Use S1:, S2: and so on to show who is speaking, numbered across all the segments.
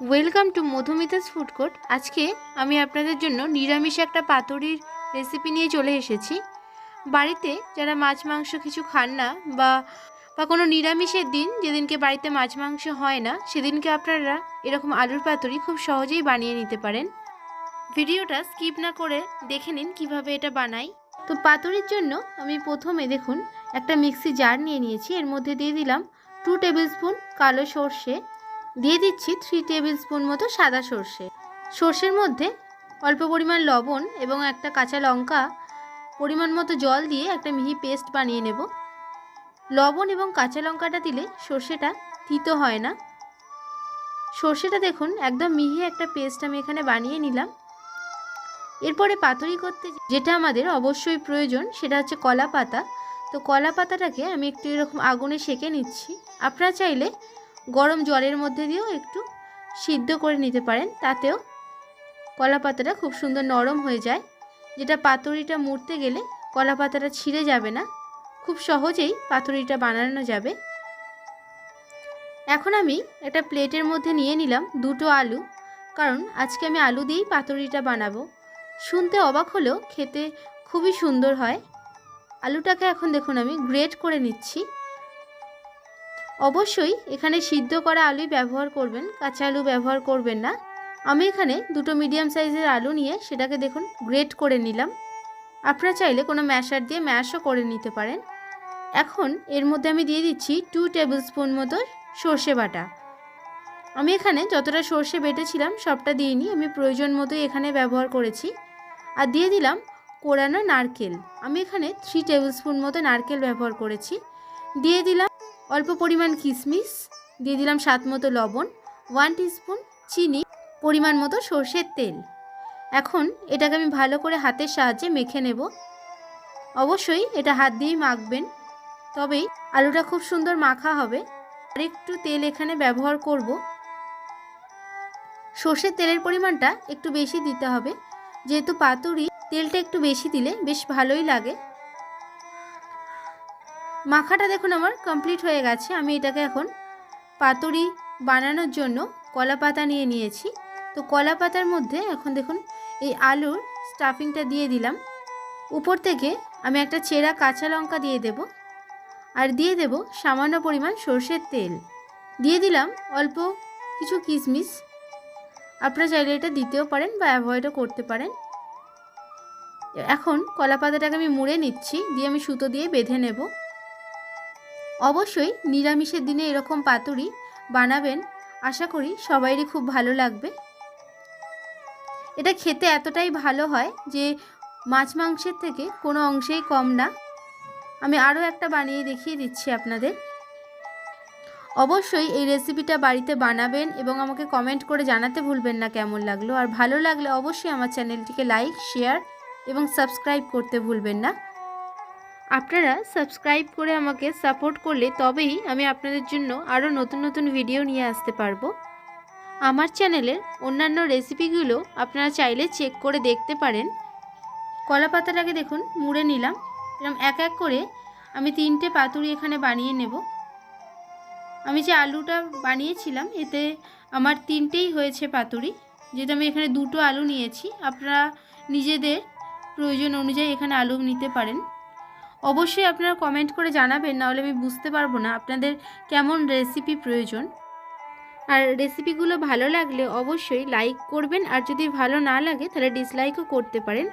S1: Welcome to Madhumita's food court আজকে আমি আপনাদের জন্য নিরামিষ একটা পাতুরির রেসিপি নিয়ে চলে এসেছি। বাড়িতে যারা মাছ, মাংস কিছু খান না বা বা কোনো নিরামিষের দিন, যেদিনকে বাড়িতে মাছ, মাংস হয় না, সেদিনকে আপনারা এরকম আলুর পাতুরি খুব সহজেই বানিয়ে নিতে পারেন। ভিডিওটা স্কিপ না করে দেখে নিন কীভাবে এটা বানাই। তো পাতুরির জন্য আমি প্রথমে দেখুন, একটা মিক্সি জার নিয়ে নিয়েছি। এর মধ্যে দিয়ে দিলাম টু টেবিল স্পুন কালো সর্ষে দিয়ে দিচ্ছি থ্রি টেবিল স্পুন মতো সাদা সর্ষে। সর্ষের মধ্যে অল্প পরিমাণ লবণ এবং একটা কাঁচা লঙ্কা পরিমাণ মতো জল দিয়ে একটা মিহি পেস্ট বানিয়ে নেব। লবণ এবং কাঁচা লঙ্কাটা দিলে সর্ষেটা তিতো হয় না। সর্ষেটা দেখুন, একদম মিহি একটা পেস্ট আমি এখানে বানিয়ে নিলাম। এরপরে পাতুরি করতে যেটা আমাদের অবশ্যই প্রয়োজন, সেটা হচ্ছে কলা পাতা তো কলা পাতাটাকে আমি একটু এরকম আগুনে সেকে নিচ্ছি। আপনারা চাইলে গরম জলের মধ্যে দিয়েও একটু সিদ্ধ করে নিতে পারেন, তাতেও কলা পাতাটা খুব সুন্দর নরম হয়ে যায়। যেটা পাতুরিটা মুড়তে গেলে কলা পাতাটা ছিঁড়ে যাবে না, খুব সহজেই পাতুরিটা বানানো যাবে। এখন আমি একটা প্লেটের মধ্যে নিয়ে নিলাম দুটো আলু, কারণ আজকে আমি আলু দিয়েই পাতুরিটা বানাবো। শুনতে অবাক হলেও খেতে খুবই সুন্দর হয়। আলুটাকে এখন দেখুন আমি গ্রেট করে নিচ্ছি। অবশ্যই এখানে সিদ্ধ করা আলুই ব্যবহার করবেন, কাঁচা আলু ব্যবহার করবেন না। আমি এখানে দুটো মিডিয়াম সাইজের আলু নিয়ে সেটাকে দেখুন গ্রেট করে নিলাম। আপনারা চাইলে কোনো ম্যাশার দিয়ে ম্যাশও করে নিতে পারেন। এখন এর মধ্যে আমি দিয়ে দিচ্ছি টু টেবিল স্পুন মতো সর্ষে বাটা। আমি এখানে যতটা সর্ষে বেটেছিলাম সবটা দিইনি, আমি প্রয়োজন মতোই এখানে ব্যবহার করেছি। আর দিয়ে দিলাম কোরানো নারকেল। আমি এখানে থ্রি টেবিল স্পুন মতো নারকেল ব্যবহার করেছি। দিয়ে দিলাম অল্প পরিমাণ কিশমিশ দিয়ে দিলাম স্বাদ মতো লবণ ওয়ান টিস্পুন চিনি, পরিমাণ মতো সর্ষের তেল। এখন এটাকে আমি ভালো করে হাতের সাহায্যে মেখে নেব। অবশ্যই এটা হাত দিয়েই মাখবেন, তবেই আলুটা খুব সুন্দর মাখা হবে। আর একটু তেল এখানে ব্যবহার করব। সর্ষের তেলের পরিমাণটা একটু বেশি দিতে হবে। যেহেতু পাতুরি তেলটা একটু বেশি দিলে বেশ ভালোই লাগে। মাখাটা দেখুন আমার কমপ্লিট হয়ে গেছে। আমি এটাকে এখন পাতুরি বানানোর জন্য কলা পাতা নিয়ে নিয়েছি। তো কলা পাতার মধ্যে এখন দেখুন এই আলুর স্টাফিংটা দিয়ে দিলাম। উপর থেকে আমি একটা চেরা কাঁচা লঙ্কা দিয়ে দেব। আর দিয়ে দেব সামান্য পরিমাণ সর্ষের তেল। দিয়ে দিলাম অল্প কিছু কিশমিশ। আপনারা চাইলে এটা দিতেও পারেন বা অ্যাভয়েডও করতে পারেন। এখন কলা পাতাটাকে আমি মুড়ে নিচ্ছি, দিয়ে আমি সুতো দিয়ে বেঁধে নেব। অবশ্যই নিরামিষের দিনে এরকম পাতুরি বানাবেন। আশা করি সবাইরই খুব ভালো লাগবে। এটা খেতে এতটাই ভালো হয় যে মাছ মাংসের থেকে কোনো অংশেই কম না। আমি আরও একটা বানিয়ে দেখিয়ে দিচ্ছি আপনাদের। অবশ্যই এই রেসিপিটা বাড়িতে বানাবেন এবং আমাকে কমেন্ট করে জানাতে ভুলবেন না কেমন লাগল। আর ভালো লাগলে অবশ্যই আমার চ্যানেলটিকে লাইক, শেয়ার এবং সাবস্ক্রাইব করতে ভুলবেন না। আপনারা সাবস্ক্রাইব করে আমাকে সাপোর্ট করলে তবেই আমি আপনাদের জন্য আরও নতুন নতুন ভিডিও নিয়ে আসতে পারব। আমার চ্যানেলের অন্যান্য রেসিপিগুলো আপনারা চাইলে চেক করে দেখতে পারেন। কলা পাতাটাকে দেখুন, মুড়ে নিলাম। এরকম এক এক করে আমি তিনটে পাতুরি এখানে বানিয়ে নেব। আমি যে আলুটা বানিয়েছিলাম, এতে আমার তিনটেই হয়েছে পাতুরি। যেহেতু আমি এখানে দুটো আলু নিয়েছি, আপনারা নিজেদের প্রয়োজন অনুযায়ী এখানে আলু নিতে পারেন। অবশ্যই আপনারা কমেন্ট করে জানাবেন নাহলে আমি বুঝতে পারব না আপনাদের কেমন রেসিপি প্রয়োজন। আর রেসিপিগুলো ভালো লাগলে অবশ্যই লাইক করবেন, আর যদি ভালো না লাগে তাহলে ডিসলাইকও করতে পারেন।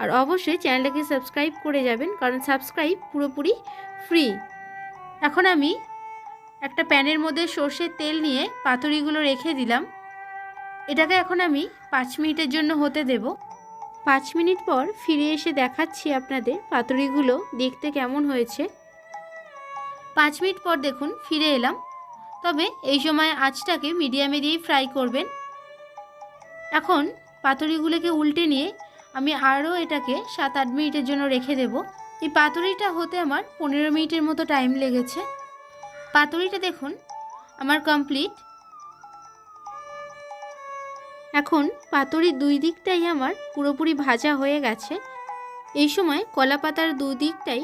S1: আর অবশ্যই চ্যানেলটাকে সাবস্ক্রাইব করে যাবেন, কারণ সাবস্ক্রাইব পুরোপুরি ফ্রি এখন আমি একটা প্যানের মধ্যে সর্ষের তেল নিয়ে পাতুরিগুলো রেখে দিলাম। এটাকে এখন আমি পাঁচ মিনিটের জন্য হতে দেব। পাঁচ মিনিট পর ফিরে এসে দেখাচ্ছি আপনাদের পাতুরিগুলো দেখতে কেমন হয়েছে। পাঁচ মিনিট পর দেখুন, ফিরে এলাম। তবে এই সময় আঁচটাকে মিডিয়ামে দিয়েই ফ্রাই করবেন। এখন পাতুরিগুলোকে উল্টে নিয়ে আমি আরও এটাকে সাত আট মিনিটের জন্য রেখে দেব। এই পাতুরিটা হতে আমার পনেরো মিনিটের মতো টাইম লেগেছে। পাতুরিটা দেখুন, আমার কমপ্লিট এখন পাতুরির দুই দিকটাই আমার পুরোপুরি ভাজা হয়ে গেছে। এই সময় কলা পাতার দুই দিকটাই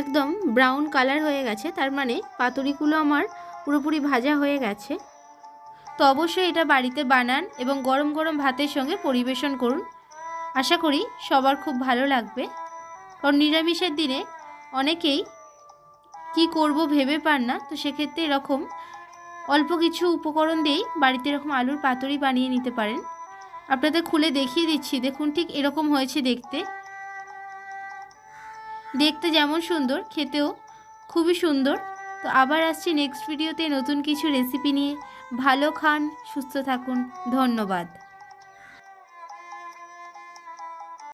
S1: একদম ব্রাউন কালার হয়ে গেছে, তার মানে পাতুরিগুলো আমার পুরোপুরি ভাজা হয়ে গেছে। তো অবশ্যই এটা বাড়িতে বানান এবং গরম গরম ভাতের সঙ্গে পরিবেশন করুন। আশা করি সবার খুব ভালো লাগবে। কারণ নিরামিষের দিনে অনেকেই কি করব ভেবে পান না, তো সেক্ষেত্রে এরকম অল্প কিছু উপকরণ দিয়েই বাড়িতে এরকম আলুর পাতুরি বানিয়ে নিতে পারেন। আপনাদের খুলে দেখিয়ে দিচ্ছি, দেখুন ঠিক এরকম হয়েছে দেখতে। দেখতে যেমন সুন্দর, খেতেও খুবই সুন্দর। তো আবার আসছি নেক্সট ভিডিওতে নতুন কিছু রেসিপি নিয়ে। ভালো খান, সুস্থ থাকুন। ধন্যবাদ।